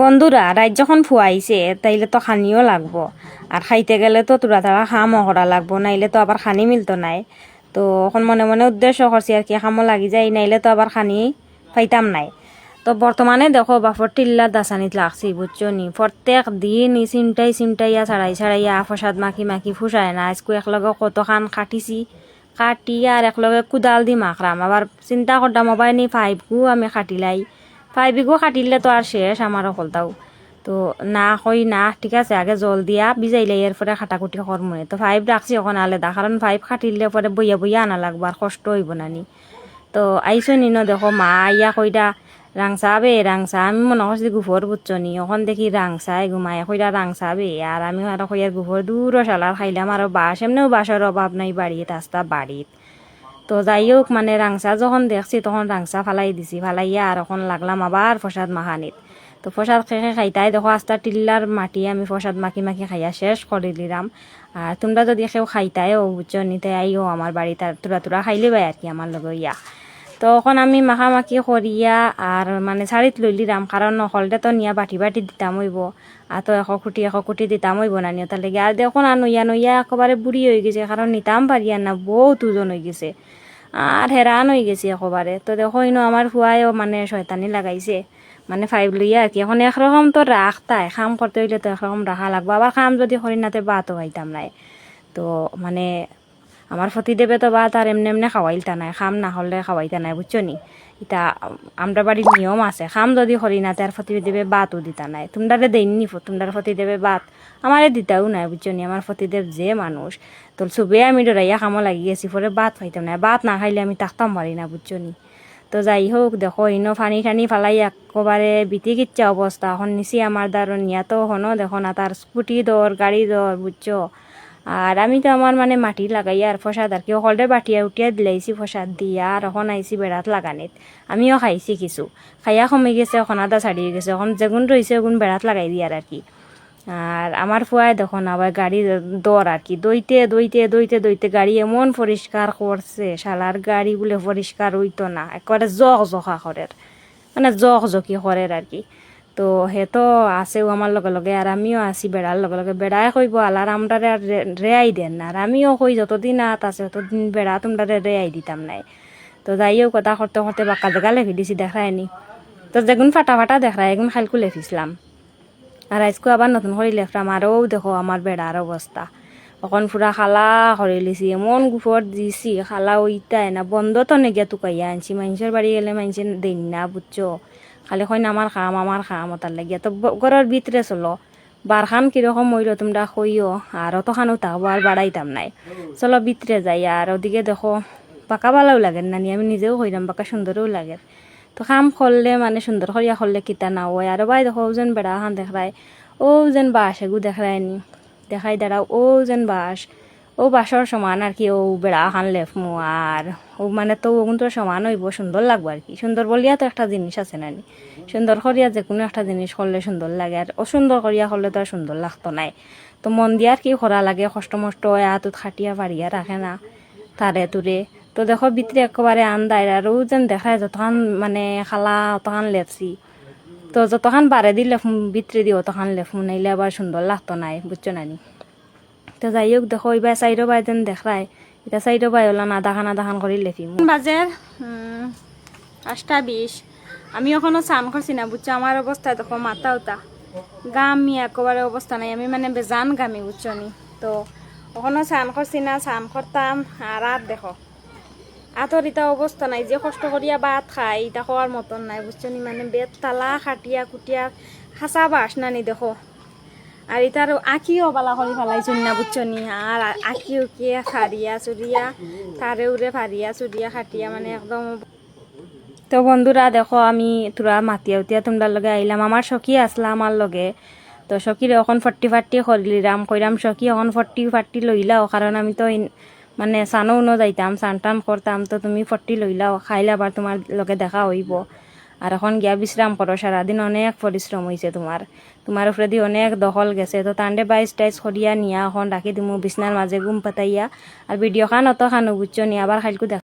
বন্ধুরা রাত যখন ফুয়াইছে তাইলে তো খানিও লাগবো। আর খাইতে গেলে তো তুরা তারা খামও করা লাগবো, নাইলে তো আবার খানি মিলতো নাই। তো এখন মনে মনে উদ্দেশ্য করছি আর কি খামও লাগি যায়, নাইলে তো আবার খানি পাইতাম নাই। তো বর্তমানে দেখো বাফর টিল্লা দাসানিত লাগছি, বুঝছ নি? প্রত্যেক দিন চিমটাই চিমটাইয়া ছাড়াই ছাড়াইয়া ফসাদ মাখি মাখি ফুসায় না। আজকে একলগে কত খান কাটিছি, কাটি আর একলগে কুদাল দি মাখরাম আবার চিন্তা করতাম মোবাইল নি ফাইভ গু আমি কাটিলাই ফাইভ গু কাটিলে তো আর শেষ আমারও হলতাও তো না কই না, ঠিক আছে, আগে জল দিয়া বিজাইলে এর পরে খাটাকুটি করমনে তো ফাইভ রাখছি ওখানে আলাদা কারণ ফাইভ খাটিলে পরে বইয়া বইয়া আনা লাগবো আর কষ্ট হইব না নি তো আইসো নিন দেখো, মা ইয়া কইরা রাংসা বে রাংসা আমি মনে করছি গুফর বুঝছ নি ওখান দেখি রাংসাই ঘুমায় কইরা রাংসা বে আর আমি আর কইয়ার গুফর দূর সালার খাইলাম আর বাস এমনিও বাসের অভাব নাই বাড়িত রাস্তা বাড়িত তো যাই হোক মানে রাংসা যখন দেখছি তখন রাংসা ফালাই দিছি, ফালাইয়া আর এখন লাগলাম আবার প্রসাদ মাখানিত। তো প্রসাদ খেয়ে খাইতাই দেখো, আস্তা টিল্লার মাটি আমি প্রসাদ মাখি মাখি খাইয়া শেষ করে দিলাম। আর তোমরা যদি কেউ ও বুঝছ নিতে আইও আমার বাড়িতে তোরা তোরা খাইলে বাই আর কি আমার লগে ইয়া তো এখন আমি মাখামাখি করিয়া আর মানে শাড়িত লৈ লিরাম কারণ নকলতে তো নিয়া বাটি বাটি দিতাম হইব। আর তো এশ কুটি এশ কুটি দিতাম হইব না নিয়ে তাহলে আর দেখুন আর নইয়া নইয়া একেবারে বুড়ি হয়ে গেছে কারণ নিতাম পারি আর না বহুত ওজন হয়ে গেছে। আর হেরান হয়ে গেছে একেবারে তো দেখো ইনো আমার ফুয়াইও মানে শয়তানি লাগাইছে। মানে ফাইভ লইয়া আর কি, এখন একরকম তো রাখতাই খাম করতে হইলে তো একরকম রাখা লাগবো। আবার খাম যদি করি নাতে বাতও পাইতাম নাই। তো মানে আমার ফতিদেবে তো বাত আর এমনি এমনি খাওয়াইতা নাই, খাম না হলে খাওয়াইতা নাই, বুঝছ নি? ইতা আমরা বাড়ির নিয়ম আছে, খাম যদি করি না তার ফতিদেবে বাতও দিতা নাই। তোমরারে দেননি তোমরার ফতিদেবে বাত, আমারে দিতাও নাই, বুঝছ নি? আমার ফতিদেব যে মানুষ তো চবে আমি ডরাইয়া খামো লাগি গেছি পরে বাত পাইতাম না বাত না খাইলে আমি তাকতাম পারি না, বুঝছ নি? তো যাই হোক, দেখো, ইনো ফানি টানি ফালাই একবারে বিতি কিচ্ছা অবস্থা। এখন নিছি আমার দ্বার নিয়াতো হনো, দেখো না তার স্কুটি দর গাড়ি দর বুঝছ? আর আমি তো আমার মানে মাটি লাগাই আর ফসাদ আর কি হলদে বাটিয়া উঠিয়া দিলাইছি ফসাদ দিয়া আর এখন আইছি বেড়াত লাগানিত। আমিও খাইছি কিছু। খাইয়া কমে গেছে, এখন আদা ছাড়িয়ে গেছে, এখন যেগুন রয়েছে ওগুন বেড়াত লাগাই দিয়ার আর কি। আর আমার ফুয়াই দেখো আবার গাড়ি দর আর কি। দইতে দইতে দইতে দইতে গাড়ি এমন পরিষ্কার করছে শালার গাড়ি বলে পরিষ্কার হইতো না। একেবারে জখ জখা করে মানে জখ জকি করে আর কি। তো হে আছেও আমার লগে লগে আর আমিও আছি বেড়ার লগে লগে বেড়াই কইব আলার আমরা রেয়াই দেন না। আর আমিও কই যতদিন আত আছে, ততদিন বেড়া তোমরা রেয়াই দিতাম নাই। তো যাইও কথা করতে করতে বাক্কা জায়গা লেখি দিছি দেখায়নি তো যেগুন ফাটা ফাটা দেখায় এগুন খালকু লেখিছিলাম আর আজকে আবার নতুন করে লেখলাম আরও দেখো আমার বেড়ার অবস্থা এখন পুরা খালা করে লিছি, এমন গুফর দিছি, খালা ওইটাই না, বন্ধ তো নেগিয়া তুকাইয়া আনছি মানুষের বাড়ি গেলে মানুষের দেন না বুঝছ খালি কইন আমার খাম আমার খাম ওটার লাগিয়া তো ঘরের ভিতরে চলো। বারখান কীরকম হইল তোমরা কইও আর অতখানো থাকব আর বাড়াইতাম নাই। চলো ভিতরে যাই আর ওদিকে দেখো, পাকা ভালোও লাগে নানি, আমি নিজেও কইলাম পাকা সুন্দরও লাগে। তো কাম করলে মানে সুন্দর করিয়া করলে কিতা না হয় আর বাই দেখো যেন বেড়া খান দেখায় ও যেন বাস এগু দেখায় নি। দেখাই দাঁড়াও, ও যেন বাস ও বাসর সমান আর কি, ও বেড়া খান লেফমু আর ও মানে তো ওগুন তো সমান হইব, সুন্দর লাগবো আর কি। সুন্দর বলিয়া তো একটা জিনিস আছে নানি। সুন্দর করিয়া যে কোনো একটা জিনিস করলে সুন্দর লাগে আর অসুন্দর করিয়া করলে তো আর সুন্দর লাগতো নাই। তো মন দিয়ে আর কি করা লাগে, কষ্ট মষ্ট হয় আতুত খাটিয়া পারিয়া রাখে না তারে তুরে তো দেখো ভিতরে একেবারে আন্দায় আর ও যেন দেখায় যতখান মানে খালা অতখান লেপছি তো যতখান বারে দি লেফুম ভিতরে দি অতখান লেফুম নাইলে আবার সুন্দর লাগতো নাই বুঝছ নানি? তো যাই হোক দেখো এইবার চাইরো বাই যেন দেখায় এটা চাইরো বাই হলো আধা খান আধা খান করে লেফিম বাজের আটটা বিশ। আমি এখনও স্নান করছি না বুঝছ আমার অবস্থা দেখো মাথা উতা। গামি একেবারে অবস্থা নাই। আমি মানে বেজান গামি বুঝছ নি? তো, এখনও স্নান করছি না স্নান করতাম আর আর দেখো। আতর ইটা অবস্থা নাই, যে কষ্ট করিয়া ভাত খাই ইটা খাওয়ার মতন নাই বুঝছ নি? মানে বেত তালা খাটিয়া কুটিয়া খাসা বাস না নি দেখো। আর ইটার আঁকিও বালা করে ফেলাইছো না বুঝছ নি আর আঁকি উকিয়ে ফারিয়া চুরিয়া তারে উড়ে ফারিয়া চুরিয়া খাটিয়া মানে একদম তো বন্ধুরা, দেখো, আমি তোরা মাতিয়া উতিয়া তোমরা লগে আইলাম আমার সখী আসলা আমার লগে। তো সখীর এখন ফর্টি ফার্টি করিলাম কইরাম সখী এখন ফর্টি ফার্টি লইলাও। কারণ আমি তো মানে চানও ন যাইতাম চান টান করতাম তো তুমি ফর্টি লইলাও। খাইলে আবার তোমার লগে দেখা হইব। আর এখন গিয়া বিশ্রাম করো, সারাদিন অনেক পরিশ্রম হয়েছে তোমার তোমার উপরে দিয়ে অনেক দখল গেছে, তো তান্ডে বাইশ টাইস সরিয়া নিয়া, এখন রাখি দিমু বিছনার মাঝে গুম পাতাইয়া। আর ভিডিও খান অত খানো বুঝছ নি আবার খাইলকু দেখ